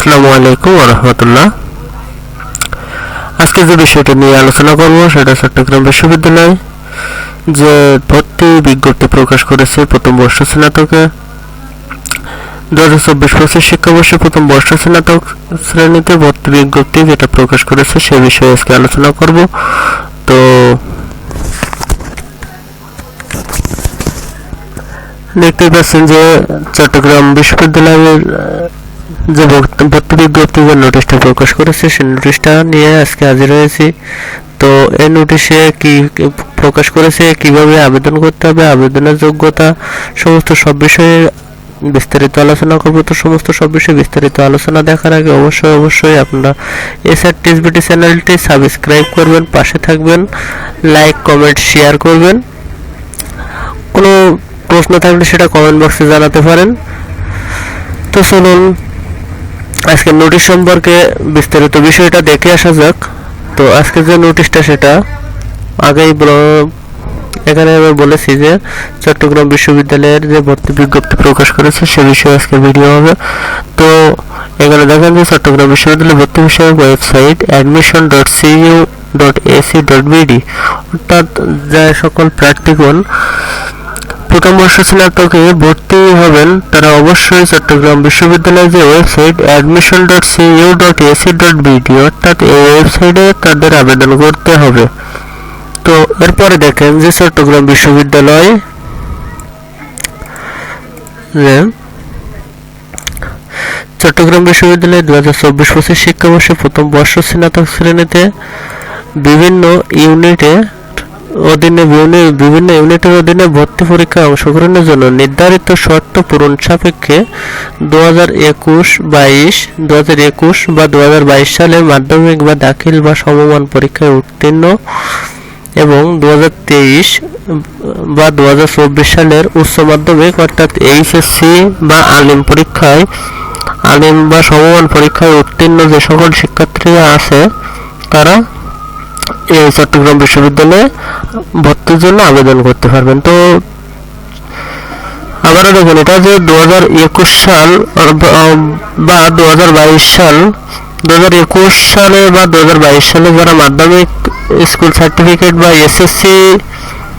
আসসালামু আলাইকুম রহমতুল্লাহ আজকে যে বিষয়টা নিয়ে আলোচনা করব, সেটা চট্টগ্রাম বিশ্ববিদ্যালয়, যে ভর্তি বিজ্ঞপ্তি প্রকাশ করেছে প্রথম বর্ষ স্নাতকে। দু হাজার চব্বিশ পঁচিশ শিক্ষাবর্ষে প্রথম বর্ষ স্নাতক শ্রেণীতে ভর্তি বিজ্ঞপ্তি যেটা প্রকাশ করেছে, সে বিষয়ে আজকে আলোচনা করব। তো দেখতেই পাচ্ছেন যে চট্টগ্রাম বিশ্ববিদ্যালয়ের যে ভর্তি বিজ্ঞপ্তি যে নোটিশটা প্রকাশ করেছে, সেই নোটিশটা নিয়ে আজকে হাজির হয়েছি। তো এই নোটিশে কি প্রকাশ করেছে, কীভাবে আবেদন করতে হবে, আবেদনের যোগ্যতা, সমস্ত সব বিষয়ে বিস্তারিত আলোচনা করব। তো সমস্ত সব বিষয়ে বিস্তারিত আলোচনা দেখার আগে অবশ্যই অবশ্যই আপনারা এসআর টিসবিটি চ্যানেলটি সাবস্ক্রাইব করবেন, পাশে থাকবেন লাইক কমেন্ট শেয়ার করবেন। কোনো প্রশ্ন থাকলে সেটা কমেন্ট বক্সে জানাতে পারেন। তো চলুন আজকে নোটিশ সম্পর্কে বিস্তারিত বিষয়টা দেখে আসা যাক। তো আজকে যে নোটিশটা সেটা আগেই এখানে আমি বলেছি যে চট্টগ্রাম বিশ্ববিদ্যালয়ের যে ভর্তি বিজ্ঞপ্তি প্রকাশ করেছে সে বিষয়ে আজকে ভিডিও হবে। তো এখানে দেখেন যে চট্টগ্রাম বিশ্ববিদ্যালয় ভর্তি বিষয়ক website admission dot CU dot AC dot BD অর্থাৎ যে সকল প্রার্থীগণ প্রথম বর্ষ স্নাতকে ভর্তি হবেন তারা অবশ্যই চট্টগ্রাম বিশ্ববিদ্যালয়ের যে website admission dot CU dot AC dot BD অর্থাৎ এই ওয়েবসাইটে তাদের আবেদন করতে হবে। তো এরপরে দেখেন যে চট্টগ্রাম বিশ্ববিদ্যালয় যে চট্টগ্রাম বিশ্ববিদ্যালয়ে দু হাজার চব্বিশ পঁচিশ শিক্ষাবর্ষে প্রথম বর্ষ স্নাতক শ্রেণীতে বিভিন্ন ইউনিটে অধীনে বিভিন্ন- ইউনিটের অধীনে ভর্তি পরীক্ষায় অংশগ্রহণের জন্য নির্ধারিত শর্ত পূরণ সাপেক্ষে দু হাজার একুশ বাইশ দু হাজার একুশ বা দু হাজার বাইশ সালে মাধ্যমিক বা দাখিল বা সমমান পরীক্ষায় উত্তীর্ণ এবং দু হাজার তেইশ বা দু হাজার চব্বিশ সালের উচ্চ মাধ্যমিক অর্থাৎ এইচএসসি বা আলিম পরীক্ষায়, আলিম বা সমমান পরীক্ষায় উত্তীর্ণ যে সকল শিক্ষার্থীরা আছে, তারা এই চট্টগ্রাম বিশ্ববিদ্যালয়ে ভর্তির জন্য আবেদন করতে পারবেন। তো আবারও দেখুন, এটা যে দু হাজার একুশ সাল বা দু হাজার বাইশ সাল দু হাজার একুশ সালে বা দু হাজার বাইশ সালে যারা মাধ্যমিক স্কুল সার্টিফিকেট বা এসএসসি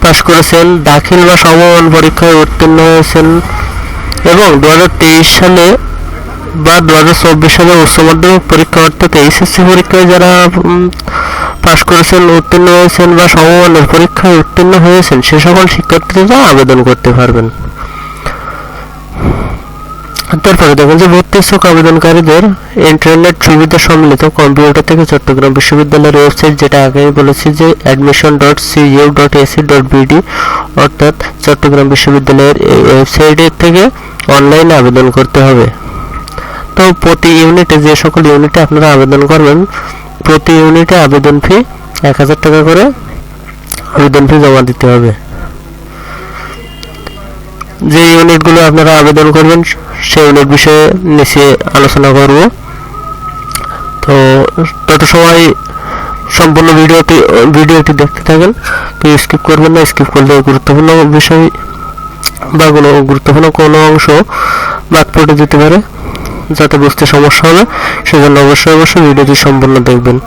পাস করেছেন, দাখিল বা সমমান পরীক্ষায় উত্তীর্ণ হয়েছেন এবং দু হাজার তেইশ সালে বা দু হাজার চব্বিশ সালে উচ্চ মাধ্যমিক পরীক্ষা, অর্থাৎ এইচএসসি পরীক্ষায় যারা পাশ করেছেন, উত্তীর্ণ হয়েছেন বা সমমানের পরীক্ষায় উত্তীর্ণ হয়েছেন, সে সকল শিক্ষার্থীরা আবেদন করতে পারবেন। তারপরে দেখেন যে ভর্তি ইচ্ছুক আবেদনকারীদের ইন্টারনেট সুবিধা সম্মিলিত কম্পিউটার থেকে চট্টগ্রাম বিশ্ববিদ্যালয়ের ওয়েবসাইট যেটা আগেই বলেছি যে admission dot CU dot AC dot BD অর্থাৎ চট্টগ্রাম বিশ্ববিদ্যালয়ের এই ওয়েবসাইটের থেকে অনলাইনে আবেদন করতে হবে। তো প্রতি ইউনিটে যে সকল ইউনিটে আপনারা আবেদন করবেন প্রতি ইউনিটে আবেদন ফি এক হাজার টাকা করে আবেদন ফি জমা দিতে হবে। যে ইউনিটগুলো আপনারা আবেদন করবেন সেই ইউনিট বিষয়ে নিচে আলোচনা করব। তো তত সময় সম্পূর্ণ ভিডিওটি ভিডিওটি দেখতে থাকেন, তো স্কিপ করবেন না স্কিপ করলে গুরুত্বপূর্ণ বিষয় বা কোনো গুরুত্বপূর্ণ কোনো অংশ বাদ পড়ে যেতে পারে। যাতে বুঝতে সমস্যা হবে সেজন্য অবশ্যই অবশ্যই ভিডিওটি সম্পূর্ণ দেখবেন।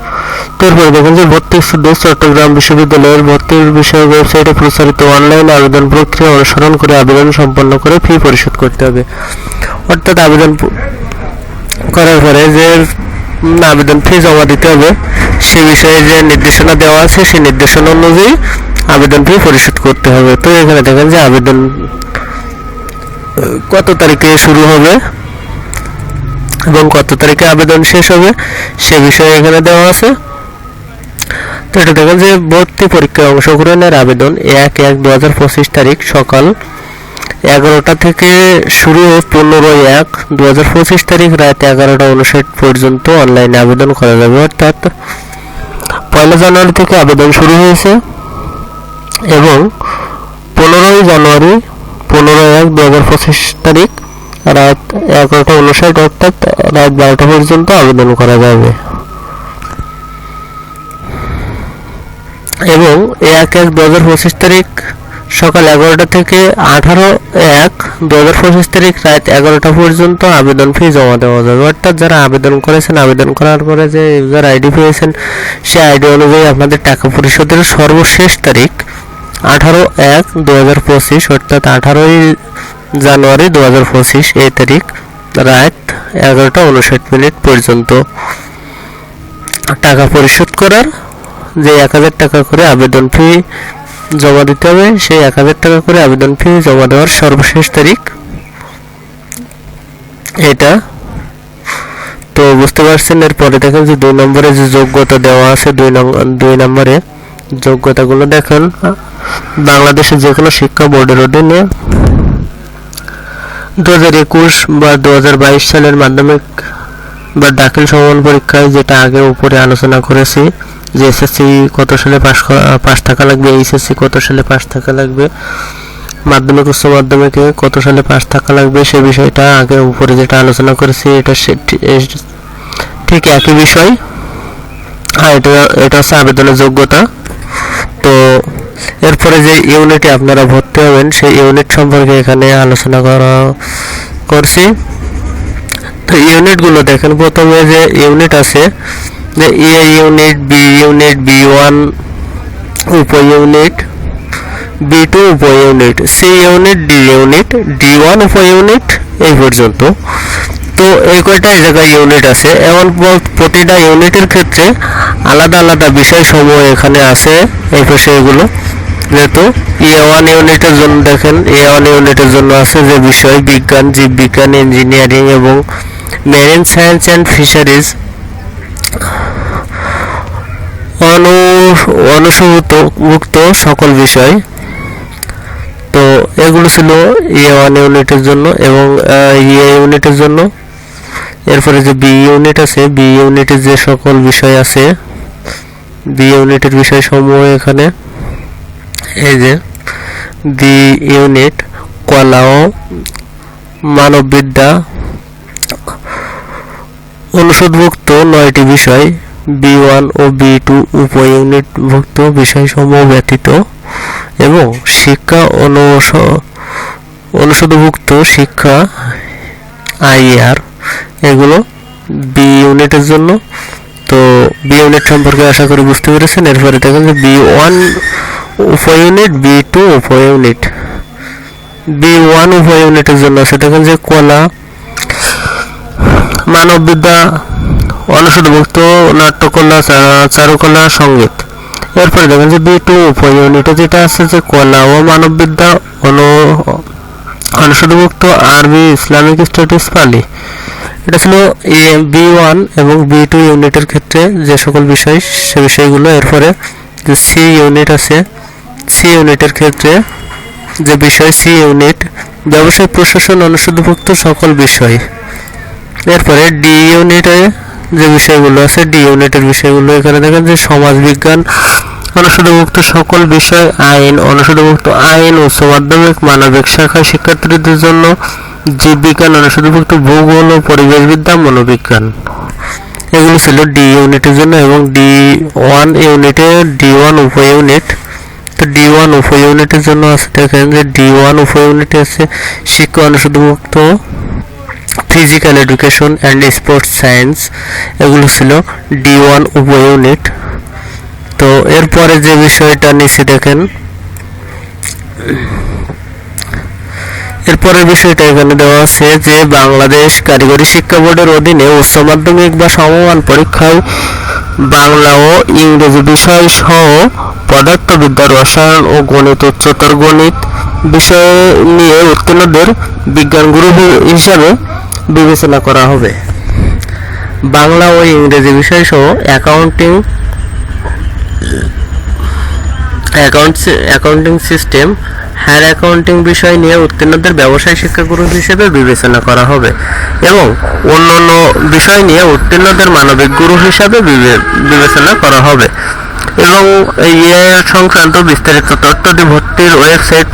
তারপরে দেখেন যে ভর্তি শুধু চট্টগ্রাম বিশ্ববিদ্যালয়ের ভর্তির বিষয়ে ওয়েবসাইটে প্রচারিত অনলাইন আবেদন প্রক্রিয়া অনুসরণ করে আবেদন সম্পন্ন করে ফি পরিশোধ করতে হবে। অর্থাৎ আবেদন করার পরে যে আবেদন ফি জমা দিতে হবে, সে বিষয়ে যে নির্দেশনা দেওয়া আছে, সেই নির্দেশনা অনুযায়ী আবেদন ফি পরিশোধ করতে হবে। তো এখানে দেখেন যে আবেদন কত তারিখে শুরু হবে? এবং কত তারিখে আবেদন শেষ হবে, সে বিষয়ে এখানে দেওয়া আছে। তো এটা দেখেন যে ভর্তি পরীক্ষায় অংশগ্রহণের আবেদন এক এক দু হাজার পঁচিশ তারিখ সকাল এগারোটা থেকে শুরু পনেরো এক দু হাজার পঁচিশ তারিখ রাত এগারোটা উনষাট পর্যন্ত অনলাইনে আবেদন করা যাবে অর্থাৎ পয়লা জানুয়ারি থেকে আবেদন শুরু হয়েছে এবং পনেরোই জানুয়ারি পনেরো এক দু হাজার পঁচিশ তারিখ রাত এগারোটা উনষাট অর্থাৎ রাত বারোটা পর্যন্ত আবেদন করা যাবে। এবং এক এক দু হাজার পঁচিশ তারিখ সকাল এগারোটা থেকে আঠারো এক দু হাজার পঁচিশ তারিখ রাত এগারোটা পর্যন্ত আবেদন ফি জমা দেওয়া যাবে। অর্থাৎ যারা আবেদন করেছেন, আবেদন করার পরে যে ইউজার আইডি পেয়েছেন সেই আইডি অনুযায়ী আপনাদের টাকা পরিশোধের সর্বশেষ তারিখ আঠারো এক দু হাজার পঁচিশ, অর্থাৎ আঠারোই জানুয়ারি দু হাজার পঁচিশ, এই তারিখ রাত এগারোটা উনষাট মিনিট পর্যন্ত। টাকা পরিশোধ করার যে এক হাজার টাকা করে আবেদন ফি জমা দিতে হবে, সেই এক হাজার টাকা করে আবেদন ফি জমা দেওয়ার সর্বশেষ তারিখ এটা। তো বুঝতে পারছেন, এরপরে দেখেন যে দুই নম্বরে যে যোগ্যতা দেওয়া আছে, দুই নম্বর দুই নম্বরে যোগ্যতাগুলো দেখেন। বাংলাদেশের যে কোনো শিক্ষা বোর্ডের অধীনে দু হাজার একুশ বা দু হাজার বাইশ সালের মাধ্যমিক বা দাখিল সমান পরীক্ষায় যেটা আগে উপরে আলোচনা করেছি, যে এসএসসি কত সালে পাস পাস থাকা লাগবে, এইচএসসি কত সালে পাস থাকা লাগবে, মাধ্যমিক, উচ্চ মাধ্যমিকে কত সালে পাস থাকা লাগবে, সে বিষয়টা আগে উপরে যেটা আলোচনা করেছি, এটা ঠিক একই বিষয়। আর এটা এটা হচ্ছে আবেদনের যোগ্যতা। তো এরপরে যে ইউনিটে আপনারা ভর্তি হবেন, সেই ইউনিট সম্পর্কে এখানে আলোচনা করা, করছি। তো ইউনিটগুলো দেখেন, প্রথমে যে ইউনিট আছে, যে A unit, B unit, B one উপ ইউনিট বি টু উপ unit C unit, D unit, D one উপ ইউনিট এই পর্যন্ত। তো এই কয়টা জায়গায় ইউনিট আছে? এমন প্রতিটা ইউনিটের ক্ষেত্রে আলাদা আলাদা বিষয় সমূহ এখানে আছে, এই বিষয়গুলো। যেহেতু এ ওয়ান ইউনিটের জন্য দেখেন এ ওয়ান ইউনিটের জন্য আছে যে বিষয়, বিজ্ঞান জীববিজ্ঞান ইঞ্জিনিয়ারিং এবং মেরিন সায়েন্স অ্যান্ড ফিশারিজ অনু, অনুসভুক্ত সকল বিষয়। তো এগুলো ছিল ইয়ে ওয়ান ইউনিটের জন্য এবং ইয়ে ইউনিটের জন্য। এরপরে যে বি ইউনিট আছে বি ইউনিটের যে সকল বিষয় আছে বি ইউনিটের বিষয় সমূহ এখানে। এই যে বি ইউনিট কলা ও মানববিদ্যা, অনুষদভুক্ত নয়টি বিষয় বি ওয়ান ও বি টু উপ ইউনিটভুক্ত বিষয়সমূহ ব্যতীত, এবং শিক্ষা অনুষ, অনুষদভুক্ত শিক্ষা আইআর এগুলো বি ইউনিটের জন্য। তো বি ইউনিট সম্পর্কে আশা করি বুঝতে পেরেছেন। এরপরে দেখেন যে বি ওয়ান উপ ইউনিট বি টু উপ ইউনিট বি ওয়ান উপ ইউনিটের জন্য আছে, দেখেন যে কলা, মানববিদ্যা, অনুষদভুক্ত, নাট্যকলা চারুকলা, সংগীত। এরপরে দেখেন যে বি টু উপ ইউনিটে যেটা আছে যে কলা ও মানববিদ্যা, অনু অনুষদভুক্ত, আরবি, ইসলামিক স্টাডিজ পালি এটা ছিল বি ওয়ান এবং বি টু ইউনিটের ক্ষেত্রে যে সকল বিষয়, সে বিষয়গুলো। এরপরে যে সি ইউনিট আছে, সি ইউনিটের ক্ষেত্রে যে বিষয়, সি ইউনিট ব্যবসায় প্রশাসন অনুষদভুক্ত সকল বিষয়। এরপরে ডি ইউনিটে যে বিষয়গুলো আছে, ডি ইউনিটের বিষয়গুলো, এখানে দেখেন যে সমাজ বিজ্ঞান অনুষদভুক্ত সকল বিষয়, আইন অনুষদভুক্ত আইন, উচ্চ মাধ্যমিক, মানবিক শাখায় শিক্ষার্থীদের জন্য জীববিজ্ঞান, অনুষদভুক্ত ভূগোল ও পরিবেশবিদ্যা, মনোবিজ্ঞান। এগুলো ছিল ডি ইউনিটের জন্য এবং ডি ওয়ান ইউনিটে ডি ওয়ান উপ ইউনিট তো ডি ওয়ান উপ ইউনিটের জন্য আছে, দেখেন যে ডি ওয়ান উপ ইউনিটে আছে শিক্ষা অনুষদভুক্ত physical education and sports science এগুলো ছিল ডি ওয়ান উপ ইউনিট তো এরপরে যে বিষয়টা নিচে দেখেন এরপরের বিষয়টা এখানে দেওয়া আছে যে বাংলাদেশ কারিগরি শিক্ষা বোর্ডের অধীনে উচ্চ মাধ্যমিক বা সমমান পরীক্ষায় বাংলা ও ইংরেজি বিষয় সহ পদার্থবিদ্যা রসায়ন ও গণিত, উচ্চতর গণিত বিষয় নিয়ে উত্তীর্ণদের বিজ্ঞান গ্রুপ হিসাবে বিবেচনা করা হবে। বাংলা ও ইংরেজি বিষয় সহ accounting accounts accounting system higher accounting বিষয় নিয়ে উত্তীর্ণদের ব্যবসায় শিক্ষাগুরু হিসেবে বিবেচনা করা হবে এবং অন্যান্য বিষয় নিয়ে উত্তীর্ণদের মানবিক গুরু হিসাবে বিবে- বিবেচনা করা হবে। এবং এই ইয়ে সংক্রান্ত বিস্তারিত তথ্যটি ভর্তির ওয়েবসাইট,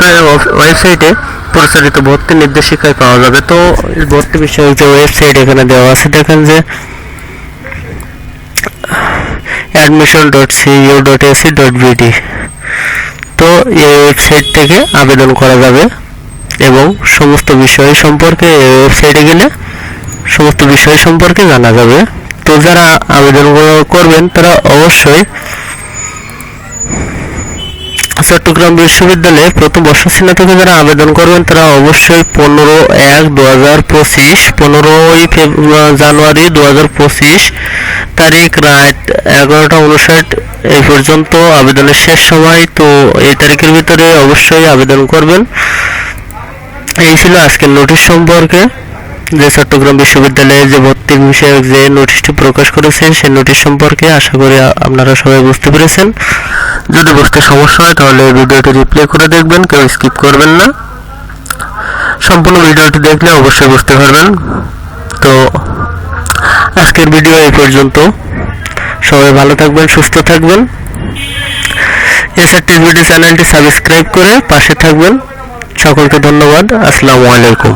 ওয়েবসাইটে প্রচারিত ভর্তি নির্দেশিকায় পাওয়া যাবে। তো ভর্তি বিষয়ক যে ওয়েবসাইট এখানে দেওয়া আছে, দেখেন যে admission dot CU dot AC dot BD এই ওয়েবসাইট থেকে আবেদন করা যাবে এবং সমস্ত বিষয় সম্পর্কে ওয়েবসাইটে গেলে সমস্ত বিষয় সম্পর্কে জানা যাবে। তো যারা আবেদন করবেন তারা অবশ্যই চট্টগ্রাম বিশ্ববিদ্যালয়ে প্রথম বর্ষ থেকে যারা আবেদন করবেন তারা অবশ্যই পনেরো এক দু হাজার পঁচিশ পনেরোই জানুয়ারি দু হাজার পঁচিশ তারিখ রাত এগারোটা উনষাট এই পর্যন্ত আবেদনের শেষ সময়, তো এই তারিখের ভিতরে অবশ্যই আবেদন করবেন। এই ছিল আজকের নোটিশ সম্পর্কে। যে চট্টগ্রাম বিশ্ববিদ্যালয়ে যে ভর্তি বিষয়ক যে নোটিশটি প্রকাশ করেছে সেই নোটিশ সম্পর্কে আশা করি আপনারা সবাই বুঝতে পেরেছেন। যদি বুঝতে সমস্যা হয়, তাহলে ভিডিওটি রিপ্লে করে দেখবেন, কেউ স্কিপ করবেন না। সম্পূর্ণ ভিডিওটি দেখলে অবশ্যই বুঝতে পারবেন। তো, আজকের ভিডিও এই পর্যন্ত। সবাই ভালো থাকবেন, সুস্থ থাকবেন। এসআর টিভিডি চ্যানেলটি সাবস্ক্রাইব করে পাশে থাকবেন। সকলকে ধন্যবাদ। আসসালামু আলাইকুম।